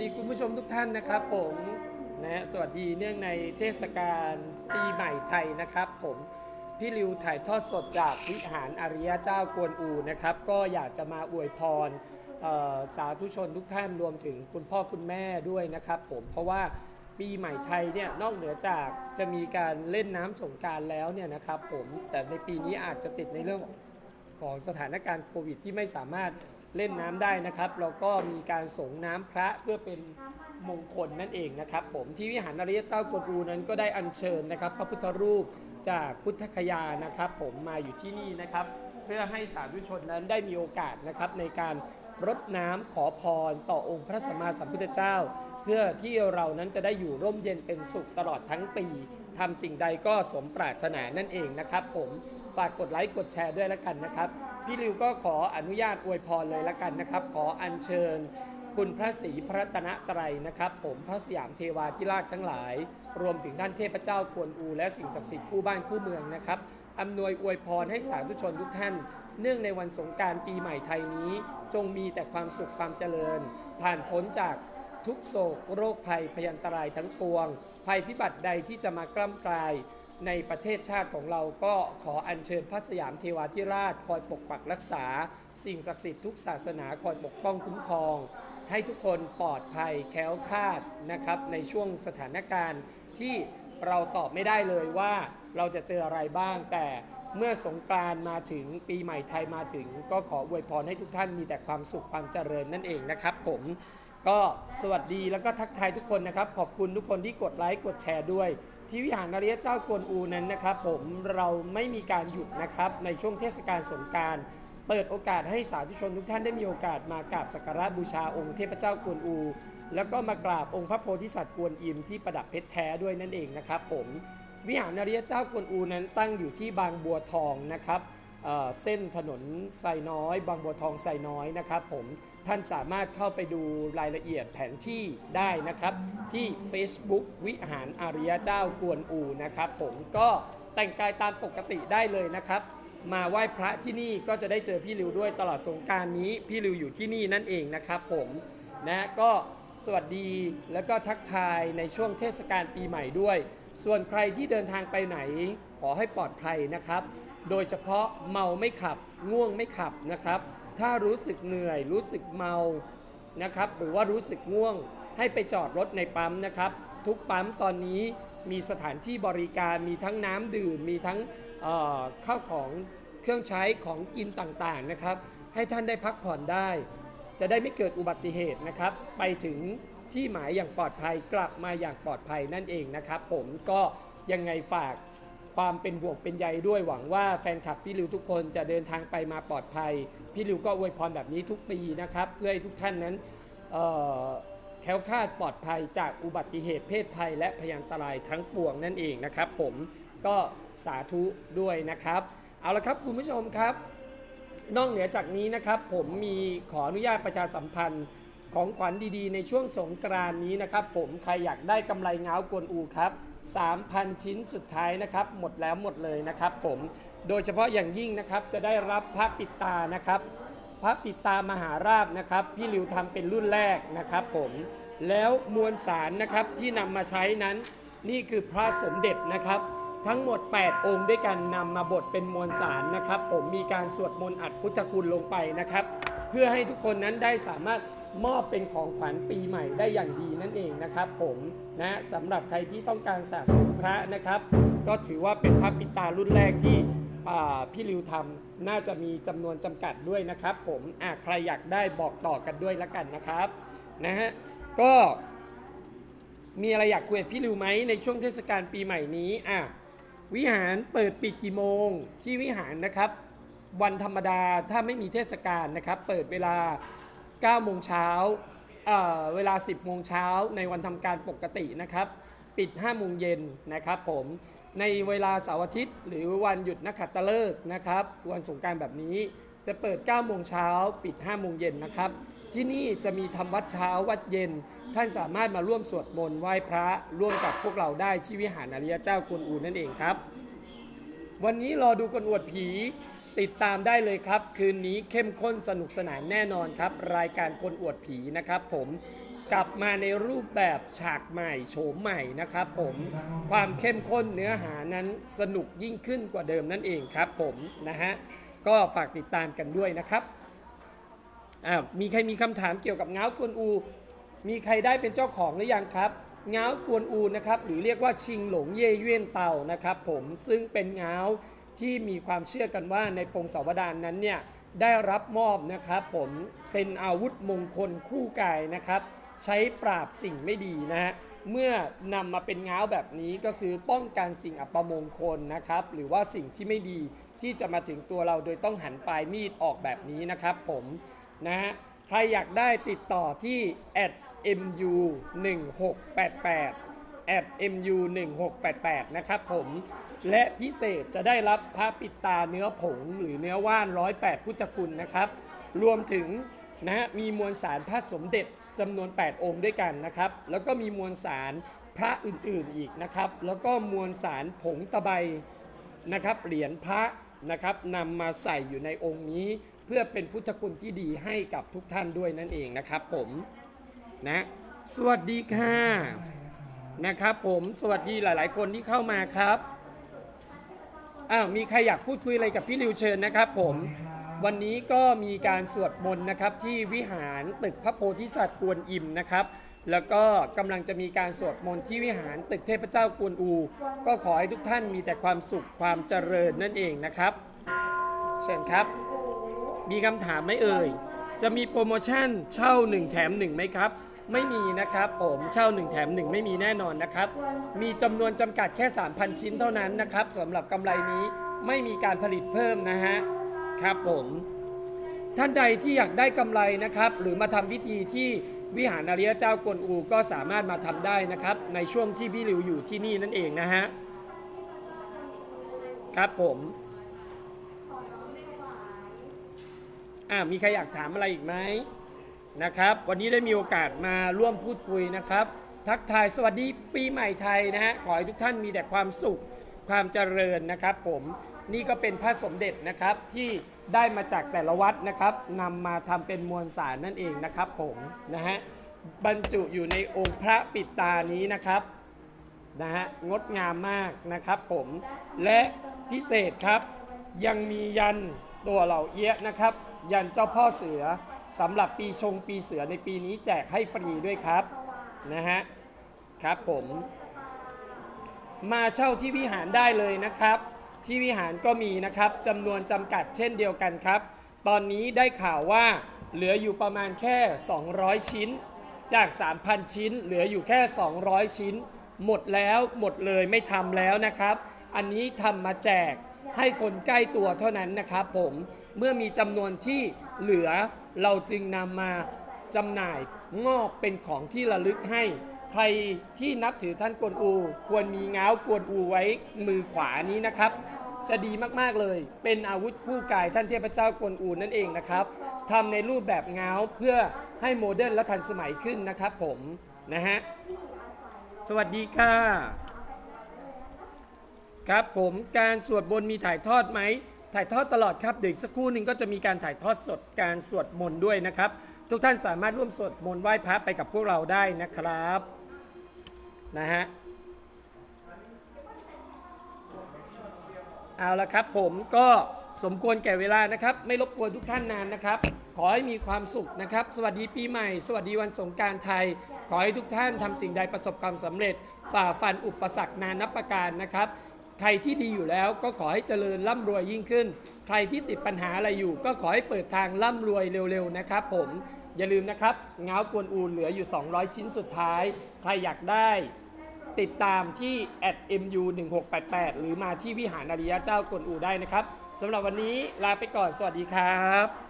วัสดีคุณผู้ชมทุกท่านนะครับผมนะสวัสดีเนื่องในเทศกาลปีใหม่ไทยนะครับ ผมพี่ริวถ่ายทอดสดจากวิหารอาริยเจ้ากวนอูนะครับ ก็อยากจะมาอวยพรสาธุชนทุกท่านรวมถึงคุณพ่อคุณแม่ด้วยนะครับ ผมเพราะว่าปีใหม่ไทยเนี่ยนอกเหนือจากจะมีการเล่นน้ำสงการแล้วเนี่ยนะครับ ผมแต่ในปีนี้อาจจะติดในเรื่องของสถานการณ์โควิดที่ไม่สามารถ เล่นน้ำได้นะครับแล้วก็มีการส่งน้ำพระเพื่อเป็นมงคลนั่นเองนะครับ ผมที่วิหารอริยเจ้ากวนอูนั้นก็ได้อัญเชิญนะครับ พระพุทธรูปจากพุทธคยานะครับ ผมมาอยู่ที่นี่นะครับ เพื่อให้สาธุชนนั้นได้มีโอกาสนะครับในการรดน้ำขอพรต่อองค์พระสัมมาสัมพุทธเจ้า เพื่อที่เรานั้นจะได้อยู่ร่มเย็นเป็นสุขตลอดทั้งปีทำสิ่งใดก็สมปรารถนานั่นเองนะครับ ผมฝากกดไลค์กดแชร์ด้วยละกันนะครับ พี่ริวก็ขออนุญาตอวยพรเลยละกันนะครับ ขออัญเชิญคุณพระศรีพระรัตนตรัยนะครับ ผมพระสยามเทวาธิราชทั้งหลาย รวมถึงท่านเทพเจ้ากวนอู และสิ่งศักดิ์สิทธิ์คู่บ้านคู่เมืองนะครับอำนวยอวยพรให้สาธุชนทุกท่าน เนื่องในวันสงการปีใหม่ไทยนี้ จงมีแต่ความสุขความเจริญ ผ่านพ้นจากทุกโศกโรคภัยพยันตรายทั้งปวง ภัยพิบัติใดที่จะมากล้ำกลาย ในประเทศชาติของเราก็ขออัญเชิญพระสยามเทวาธิราช คอยปกปักรักษา สิ่งศักดิ์สิทธิ์ทุกศาสนาคอยปกป้องคุ้มครอง ให้ทุกคนปลอดภัยแคล้วคลาดนะครับ ในช่วงสถานการณ์ที่เราตอบไม่ได้เลยว่าเราจะเจออะไรบ้าง แต่เมื่อสงกรานต์มาถึงปีใหม่ไทยมาถึง ก็ขออวยพรให้ทุกท่านมีแต่ความสุขความเจริญนั่นเองนะครับ ผมก็สวัสดีแล้วก็ทักทายทุกคนนะครับ ขอบคุณทุกคนที่กดไลค์กดแชร์ด้วย ที่วิหารนริยเจ้ากวนอูนั้นนะครับ ผมเราไม่มีการหยุดนะครับในช่วงเทศกาลสงการเปิดโอกาสให้สาธุชนทุกท่านได้มีโอกาสมากราบสักการะบูชาองค์เทพเจ้ากวนอู แล้วก็มากราบองค์พระโพธิสัตว์กวนอิมที่ประดับเพชรแท้ด้วยนั่นเองนะครับ ผมวิหารนริยเจ้ากวนอูนั้นตั้งอยู่ที่บางบัวทองนะครับ เส้นถนนไซน้อย บางบัวทองไซน้อยนะครับผมท่านสามารถเข้าไปดูรายละเอียดแผนที่ได้นะครับ ที่ Facebook วิหารอาริยเจ้ากวนอูนะครับ ผมก็แต่งกายตามปกติได้เลยนะครับ มาไหว้พระที่นี่ก็จะได้เจอพี่ริวด้วยตลอดสงการนี้พี่ริวอยู่ที่นี่นั่นเองนะครับผมนะก็สวัสดีแล้วก็ทักทายในช่วงเทศกาลปีใหม่ด้วย ส่วนใครที่เดินทางไปไหนขอให้ปลอดภัยนะครับ โดยเฉพาะเมาไม่ขับ ง่วงไม่ขับนะครับ ถ้ารู้สึกเหนื่อย รู้สึกเมานะครับ หรือว่ารู้สึกง่วง ให้ไปจอดรถในปั๊มนะครับ ทุกปั๊มตอนนี้มีสถานที่บริการมีทั้งน้ำดื่ม มีทั้งข้าวของเครื่องใช้ของกินต่างๆนะครับ ให้ท่านได้พักผ่อนได้ จะได้ไม่เกิดอุบัติเหตุนะครับ ไปถึงที่หมายอย่างปลอดภัยกลับมาอย่างปลอดภัยนั่นเองนะครับ ผมก็ยังไงฝาก ความเป็นห่วงเป็นใยด้วยหวังว่าแฟนคลับพี่ริวทุกคนจะเดินทางไปมาปลอดภัย พี่ริวก็อวยพรแบบนี้ทุกปีนะครับ เพื่อให้ทุกท่านนั้นแคล้วคลาดปลอดภัยจากอุบัติเหตุเพศภัย และพยันตรายทั้งปวงนั่นเองนะครับ ผมก็สาธุด้วยนะครับ เอาละครับคุณผู้ชมครับ นอกเหนือจากนี้นะครับ ผมมีขออนุญาตประชาสัมพันธ์ ของขวัญดีๆ ในช่วงสงกรานนี้นะครับ ผมใครอยากได้กำไรเงากวนอูครับ 3,000 ชิ้นสุดท้ายนะครับ หมดแล้วหมดเลยนะครับผมโดยเฉพาะอย่างยิ่งนะครับจะได้รับพระปิดตานะครับพระปิดตามหาราบนะครับพี่ริวทำเป็นรุ่นแรกนะครับ ผมแล้วมวลสารนะครับที่นำมาใช้นั้น นี่คือพระสมเด็จนะครับ ทั้งหมด 8 องค์ด้วยกันนำมาบดเป็นมวลสารนะครับ ผมมีการสวดมนต์อัดพุทธคุณลงไปนะครับ เพื่อให้ทุกคนนั้นได้สามารถ มอบเป็นของขวัญปีใหม่ได้อย่างดีนั่นเองนะครับ ผมนะสำหรับใครที่ต้องการสะสมพระนะครับ ก็ถือว่าเป็นพระปิตารุ่นแรกที่พี่ริวทำน่าจะมีจำนวนจำกัดด้วยนะครับ ผมอะใครอยากได้บอกต่อกันด้วยละกันนะครับนะฮะก็มีอะไรอยากคุยกับพี่ริวไหมในช่วงเทศกาลปีใหม่นี้อะวิหารเปิดปิดกี่โมง ที่วิหารนะครับ วันธรรมดาถ้าไม่มีเทศกาลนะครับ เปิดเวลา 9โมงเช้าเเวลา 10 โมงเช้าในวันทำการปกตินะครับ ปิด 5 โมงเย็นนะครับผมในเวลาเสาร์อาทิตย์ หรือวันหยุดนักขัตฤกษ์นะครับ วันสงการแบบนี้จะเปิด 9 โมงเช้าปิด 5 โมงเย็นนะครับ ที่นี่จะมีทำวัดเช้าวัดเย็น ท่านสามารถมาร่วมสวดมนต์ไหว้พระร่วมกับพวกเราได้ที่วิหารอริยเจ้ากวนอูนั่นเองครับ วันนี้รอดูกันอวดผี ติดตามได้เลยครับ คืนนี้เข้มข้นสนุกสนานแน่นอนครับ รายการคนอวดผีนะครับผมกลับมาในรูปแบบฉากใหม่โฉมใหม่นะครับผมความเข้มข้นเนื้อหานั้นสนุกยิ่งขึ้นกว่าเดิมนั่นเองครับผมนะฮะก็ฝากติดตามกันด้วยนะครับอ้าวมีใครมีคำถามเกี่ยวกับเงากวนอู มีใครได้เป็นเจ้าของหรือยังครับเงากวนอูนะครับหรือเรียกว่าชิงหลงเย่เยี่ยนเต่านะครับผมซึ่งเป็นเงา ที่มีความเชื่อกันว่าในพงศาวดารนนั้นเนี่ยได้รับมอบนะครับผมเป็นอาวุธมงคลคู่กายนะครับ ใช้ปราบสิ่งไม่ดีนะฮะเมื่อนำมาเป็นเงาแบบนี้ก็คือป้องกันสิ่งอัปมงคลนะครับ หรือว่าสิ่งที่ไม่ดีที่จะมาถึงตัวเราโดยต้องหันปลายมีดออกแบบนี้นะครับผมนะฮะใครอยากได้ติดต่อที่ @mu 1688 @mu 1688นะครับผม และพิเศษจะได้รับพระปิดตาเนื้อผงหรือเนื้อว่าน108พุทธคุณนะครับ รวมถึงนะฮะมีมวลสารพระสมเด็จจำนวน 8 องค์ด้วยกันนะครับ แล้วก็มีมวลสารพระอื่นๆอีกนะครับ แล้วก็มวลสารผงตะไบนะครับ เหรียญพระนะครับนำมาใส่อยู่ในองค์นี้ เพื่อเป็นพุทธคุณที่ดีให้กับทุกท่านด้วยนั่นเองนะครับผมนะสวัสดีค่ะ นะครับผมสวัสดีหลาย ๆ คนที่เข้ามาครับอ้าวมีใครอยากพูดคุยอะไรกับพี่ริวเชิญนะครับผมวันนี้ก็มีการสวดมนต์นะครับที่วิหารตึกพระโพธิสัตว์กวนอิมนะครับ แล้วก็กำลังจะมีการสวดมนต์ที่วิหารตึกเทพเจ้ากวนอู ก็ขอให้ทุกท่านมีแต่ความสุขความเจริญนั่นเองนะครับ เชิญครับ มีคำถามไหมเอ่ย จะมีโปรโมชั่นเช่า 1 แถม 1ไหมครับ ไม่มีนะครับผมเช่า 1 แถม 1 ไม่มีแน่นอนนะครับ มีจำนวนจำกัดแค่ 3,000 ชิ้นเท่านั้นนะครับสำหรับกำไรนี้ไม่มีการผลิตเพิ่มนะฮะครับผมท่านใดที่อยากได้กำไรนะครับ หรือมาทำพิธีที่วิหารอาริยเจ้ากวนอูก็สามารถมาทำได้นะครับ ในช่วงที่พี่ริวอยู่ที่นี่นั่นเองนะฮะครับผมอ่ามีใครอยากถามอะไรอีกไหม นะครับ วันนี้ได้มีโอกาสมาร่วมพูดคุยนะครับ ทักทายสวัสดีปีใหม่ไทยนะฮะขอให้ทุกท่านมีแต่ความสุขความเจริญนะครับ ผมนี่ก็เป็นพระสมเด็จนะครับที่ได้มาจากแต่ละวัดนะครับนำมาทำเป็นมวลสารนั่นเองนะครับ ผมนะฮะบรรจุอยู่ในองค์พระปิดตานี้นะครับนะฮะงดงามมากนะครับ ผมและพิเศษครับยังมียันตัวเหล่าเอี้ยะนะครับ ยันเจ้าพ่อเสือ สำหรับปีชงปีเสือในปีนี้แจกให้ฟรีด้วยครับนะฮะครับผมมาเช่าที่วิหารได้เลยนะครับ ที่วิหารก็มีนะครับจำนวนจำกัดเช่นเดียวกันครับ ตอนนี้ได้ข่าวว่าเหลืออยู่ประมาณแค่ 200 ชิ้น จาก 3,000 ชิ้น เหลืออยู่แค่ 200 ชิ้น หมดแล้วหมดเลยไม่ทำแล้วนะครับ อันนี้ทำมาแจกให้คนใกล้ตัวเท่านั้นนะครับผม เมื่อมีจำนวนที่เหลือเราจึงนำมาจำหน่ายงอกเป็นของที่ระลึกให้ ใครที่นับถือท่านกวนอู ควรมีง้าวกวนอูไว้มือขวานี้นะครับ จะดีมากๆเลย เป็นอาวุธคู่กายท่านเทพเจ้ากวนอูนั่นเองนะครับทำในรูปแบบง้าวเพื่อให้โมเดิร์นและทันสมัยขึ้นนะครับผมนะฮะสวัสดีค่ะ ครับผมการสวดมนมีถ่ายทอดไหม ถ่ายทอดตลอดครับเดี๋ยวอีกสักครู่หนึ่งก็จะมีการถ่ายทอดสดการสวดมนต์ด้วยนะครับ ทุกท่านสามารถร่วมสวดมนต์ไหว้พระไปกับพวกเราได้นะครับนะฮะเอาละครับผมก็สมควรแก่เวลานะครับ ไม่รบกวนทุกท่านนานนะครับ ขอให้มีความสุขนะครับ สวัสดีปีใหม่ สวัสดีวันสงการไทย ขอให้ทุกท่านทำสิ่งใดประสบความสำเร็จ ฝ่าฟันอุปสรรคนานับประการนะครับ ใครที่ดีอยู่แล้วก็ขอให้เจริญร่ำรวยยิ่งขึ้น ใครที่ติดปัญหาอะไรอยู่ ก็ขอให้เปิดทางร่ำรวยเร็วๆนะครับผมอย่าลืมนะครับเงากวนอูเหลืออยู่ 200 ชิ้นสุดท้าย ใครอยากได้ติดตามที่ @mu 1688 หรือมาที่วิหารอริยะเจ้ากวนอูได้นะครับสำหรับวันนี้ลาไปก่อนสวัสดีครับ